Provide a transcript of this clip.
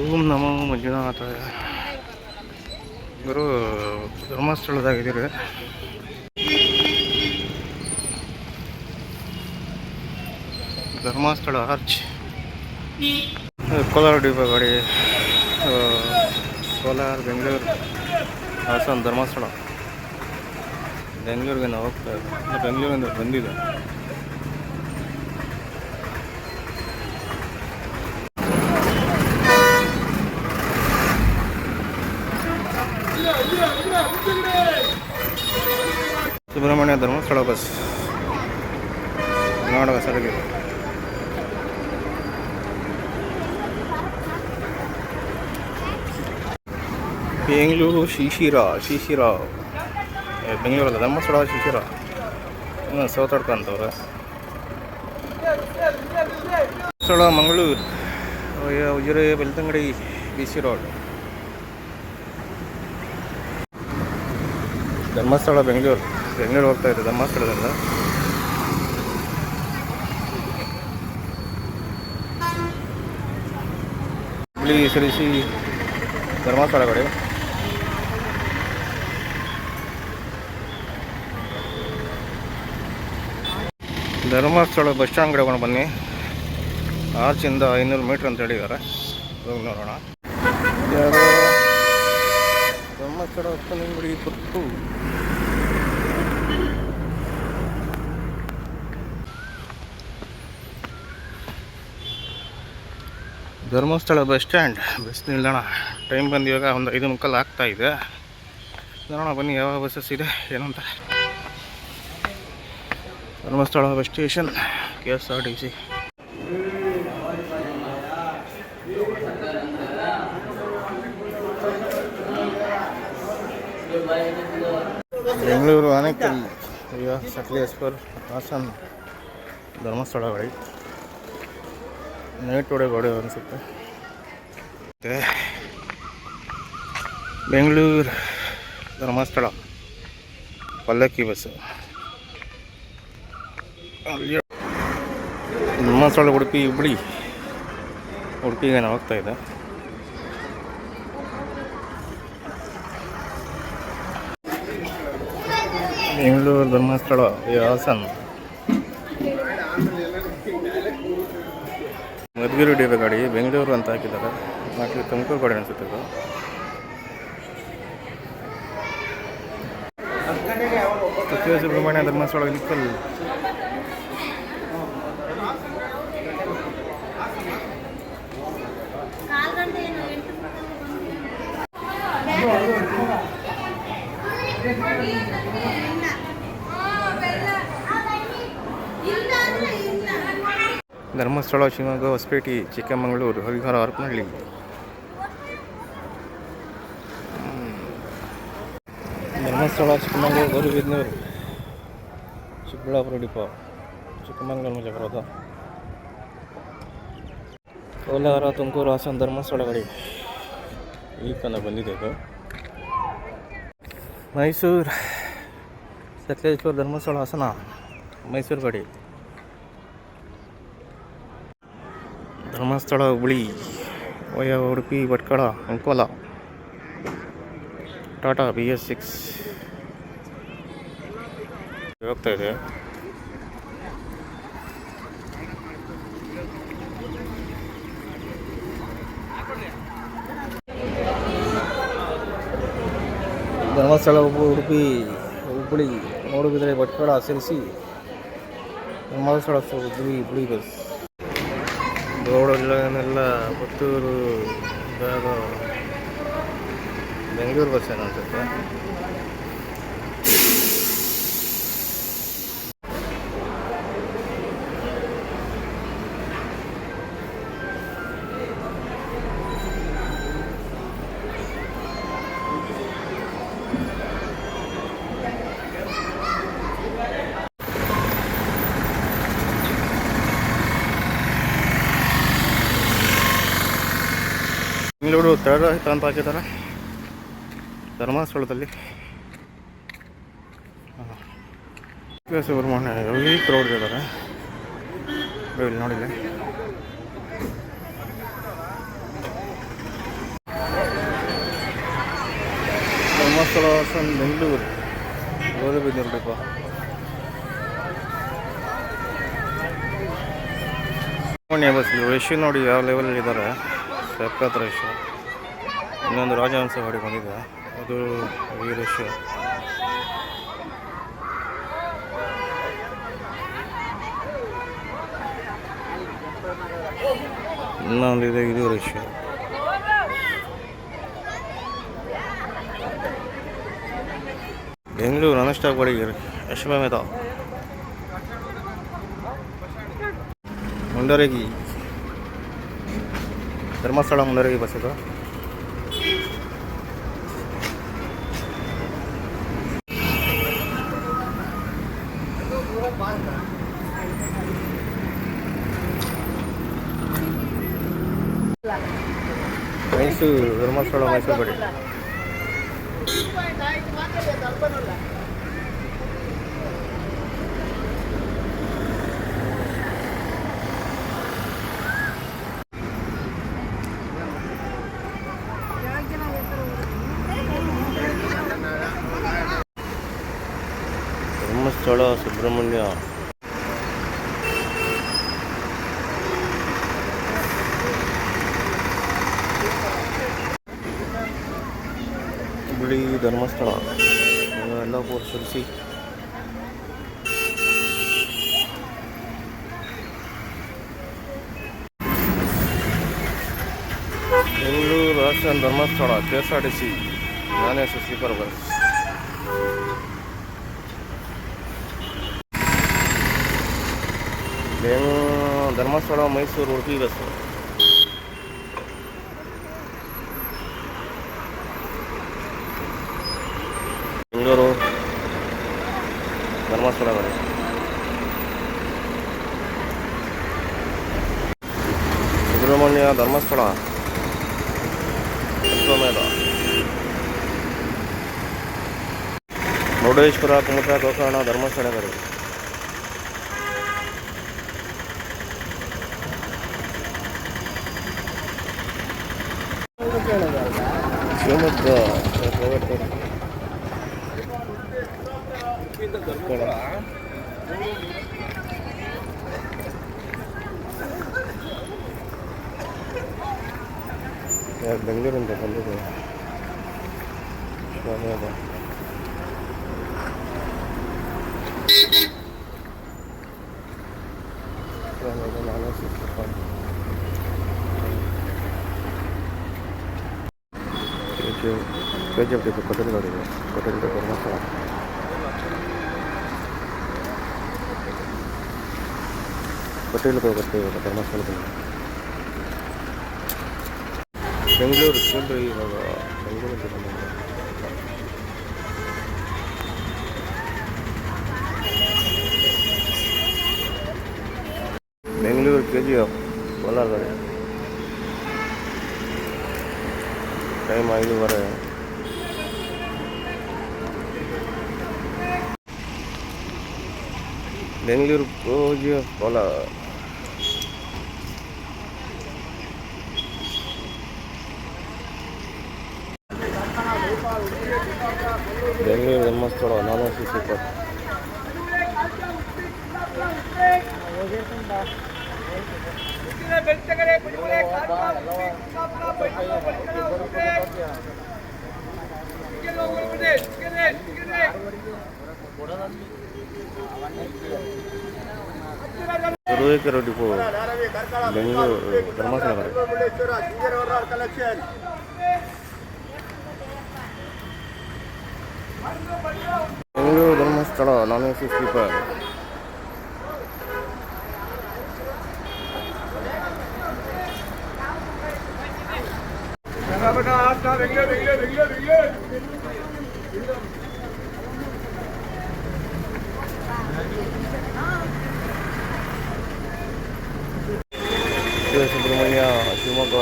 ಓಂ ನಮೋ ಮಂಜುನಾಥ ಇವರು ಧರ್ಮಸ್ಥಳದಾಗಿದ್ದೀರಿ. ಧರ್ಮಸ್ಥಳ ಆರ್ಚ್. ಕೋಲಾರ ಡಿಪ ಗಾಡಿ ಕೋಲಾರ, ಬೆಂಗಳೂರು, ಹಾಸನ ಧರ್ಮಸ್ಥಳ. ಬೆಂಗಳೂರಿಗೆ ನಾವು ಹೋಗ್ತಾ ಇದ್ದೀವಿ. ಬೆಂಗಳೂರಿಂದ ಬಂದಿದೆ. ಸುಬ್ರಹ್ಮಣ್ಯ ಧರ್ಮಸ್ಥಳ ಬಸ್. ಕರ್ನಾಟಕ ಸಾರಿಗೆ. ಬೆಂಗಳೂರು ಶಿಶಿರ ಶಿಶಿರ. ಬೆಂಗಳೂರಲ್ಲ, ಧರ್ಮಸ್ಥಳ ಶಿಶಿರ. ಇನ್ನು ಸೌತಾಡ್ಕಂತವ್ರೆ ಸ್ಥಳ Mangaluru. Ujire, Belthangady B C road. Dharmasthala, Bengaluru. Bengaluru ಹೋಗ್ತಾ ಇದೆ ಧರ್ಮಸ್ಥಳದಿಂದ. ಹುಬ್ಳಿ ಸರಿಸಿ ಧರ್ಮಸ್ಥಳ ಕಡೆ. ಧರ್ಮಸ್ಥಳ ಬಸ್ ಸ್ಟ್ಯಾಂಡ್ ಕಡೆ ಬನ್ನಿ. ಆರ್ಚಿಂದ ಐನೂರು ಮೀಟ್ರ್ ಅಂತ ಹೇಳಿದ್ದಾರೆ. ಹೋಗಿ ನೋಡೋಣ. ಧರ್ಮಸ್ಥಳ ಉಪ್ಪನಂಗಡಿ ಕೊಟ್ಟು ಧರ್ಮಸ್ಥಳ ಬಸ್ ಸ್ಟ್ಯಾಂಡ್, ಬಸ್ ನಿಲ್ದಾಣ. ಟೈಮ್ ಬಂದು ಇವಾಗ ಒಂದು ಐದು ಮುಕ್ಕಾಲು ಆಗ್ತಾ ಇದೆ. ನೋಡೋಣ ಬನ್ನಿ ಯಾವ ಬಸ್ಸಸ್ ಇದೆ ಏನಂತ. Dharmasthala bus station, K S R T C Bengaluru Anekal ಈಗ ಸಕಲೇಶ್ವರ್ ಹಾಸನ್ ಧರ್ಮಸ್ಥಳ ಗಾಡಿ ನೈಟ್ ಒಡೆ ಗೋಡೆ ಅನಿಸುತ್ತೆ. ಮತ್ತು ಬೆಂಗಳೂರು ಧರ್ಮಸ್ಥಳ, ಪಲ್ಲಕ್ಕಿ ಬಸ್ಸು ಅಲ್ಲಿ ಧರ್ಮಸ್ಥಳ ಉಡುಪಿ ಹುಬ್ಳಿ, ಉಡುಪಿಗೆ ನಾನು ಹೋಗ್ತಾ ಬೆಂಗಳೂರು ಧರ್ಮಸ್ಥಳ ಈ ಹಾಸನ್ ಮಧುಗಿರಿ ಡಿರೋ ಗಾಡಿ ಬೆಂಗಳೂರು ಅಂತ ಹಾಕಿದ್ದಾರೆ ಬಾಕಿ ತುಮಕೂರು ಗಾಡಿ ಅನಿಸುತ್ತೆ ಇದು ಸತ್ಯ ಸುಬ್ರಹ್ಮಣ್ಯ ಧರ್ಮಸ್ಥಳ ಇಲಿಕಲ್ ಕಾಲ್ ಗಂಟೆ ಧರ್ಮಸ್ಥಳ ಶಿವಮೊಗ್ಗ ಹೊಸಪೇಟೆ ಚಿಕ್ಕಮಗಳೂರು ಹರಿಹರ ಹರಪನಹಳ್ಳಿ ಧರ್ಮಸ್ಥಳ ಚಿಕ್ಕಮಗಳೂರು ಗೌರಿಬಿದನೂರು. ಚಿಕ್ಕಬಳ್ಳಾಪುರ ಡಿಪೋ. ಚಿಕ್ಕಮಗಳೂರು ಮೇಲೆ ಬರೋದು ಕೋಲಾರ, ತುಮಕೂರು, ಹಾಸನ ಧರ್ಮಸ್ಥಳ ಗಡಿ ಈ ತನಕ ಬಂದಿದೆ ಇದು ಮೈಸೂರು ಸಕಲೇಶ್ವರ ಧರ್ಮಸ್ಥಳ ಹಾಸನ, ಮೈಸೂರು ಗಡಿ. Dharmasthala Hubli via Udupi Bhatkal Ankola Tata B S six. ಹೋಗ್ತಾ ಇದೆ. ಧರ್ಮಸ್ಥಳ ಉಡುಪಿ ಹುಬ್ಬಳ್ಳಿ ನೋಡಿದರೆ ಭಟ್ಕಳ ಸೇರಿಸಿ ಧರ್ಮಸ್ಥಳ ಹುಬ್ಬಳ್ಳಿ ಹುಬ್ಬಳ್ಳಿ ಬಸ್. ರೋಡೆಲ್ಲ ಪುತ್ತೂರು ಬೆಂಗಳೂರು ಬಸ್ ಏನೋ ಅನ್ಸುತ್ತೆ ಇಲ್ಲಿ ನೋಡು ತರ್ಡ್ ಹಾಕಿದ್ದಾರೆ ಧರ್ಮಸ್ಥಳದಲ್ಲಿ. ಸುಬ್ರಹ್ಮಣ್ಯ ಎಲ್ಲಿ ಕ್ರೌಡ್ ಇದ್ದಾರೆ ಇಲ್ಲಿ ನೋಡಿದೆ ಧರ್ಮಸ್ಥಳ ಬೆಂಗಳೂರು. ಗೋಧಿ ಬಿದ್ದಿರಬೇಕ ಬಸ್ ಇಲ್ಲಿ ನೋಡಿ ಯಾವ ಲೆವೆಲ್ ಇದ್ದಾರೆ ಸಖತ್ ರಶ್ ಇನ್ನೊಂದು ರಾಜಹಂಸ ಗಾಡಿ ಬಂದಿದೆ. ಅದು ಈ ಇನ್ನೊಂದು ಇದೆ ಇದು ರಶ್ ಬೆಂಗಳೂರು ನಾನ್ ಸ್ಟಾಪ್ ಗಾಡಿ ಯಶಮೆ ಮೇದ ಮುಂಡರಗಿ. ಧರ್ಮಸ್ಥಳ ಮುಂದರಿಗೆ ಬಸ್ ಇದು. ಮೈಸೂರು ಧರ್ಮಸ್ಥಳ ಮೈಸೂರು ಗಾಡಿ ಸುಬ್ರಹ್ಮಣ್ಯ ಹುಬ್ಬಳ್ಳಿ ಧರ್ಮಸ್ಥಳ ಎಲ್ಲ ಪೋರ್ಸರಿಸಿ Bengaluru Hassan Dharmasthala K S R T C ನಾನೇ ಎಸ್ ಸ್ಲೀಪರ್ ಬಸ್ ಬೆಂಗ್ ಧರ್ಮಸ್ಥಳ ಮೈಸೂರು ಉಡುಪಿ ಬಸ್ಸು ಬೆಂಗಳೂರು ಧರ್ಮಸ್ಥಳ ಬರೀ ಸುಬ್ರಹ್ಮಣ್ಯ ಧರ್ಮಸ್ಥಳ ಅಶ್ವಮೇಧ ಮುರುಡೇಶ್ವರ ಕುಮಟಾ ಗೋಕರ್ಣ ಧರ್ಮಸ್ಥಳ ಗಾಡಿ ಶಿವಮೊಗ್ಗ ಪ್ರೈವೇಟ್ ಬಸ್ ಯಾರು ಬೆಂಗಳೂರಿಂದ ಬಂದಿದೆ Shivamogga Shivamogga K K G F depot ಕೊಟ್ಟಲ್ ಗಾಡಿ ಕೊಟ್ಟಲ್ ಧರ್ಮಸ್ಥಳ ಬೆಂಗಳೂರು ಕೇಂದ್ರ ಇವಾಗ ಬೆಂಗಳೂರಿಂದ ಬಂದಿದೆ Bengaluru K G F Kolar ಗಾಡಿ time Bengaluru K G F Kolar Bengaluru Dharmasthala ನಾಲ್ಕು C super Turuvekere depot Bengaluru Dharmasthala ಗಾಡಿ Bengaluru Dharmasthala non A C sleeper Shivasubrahmanya Shivamogga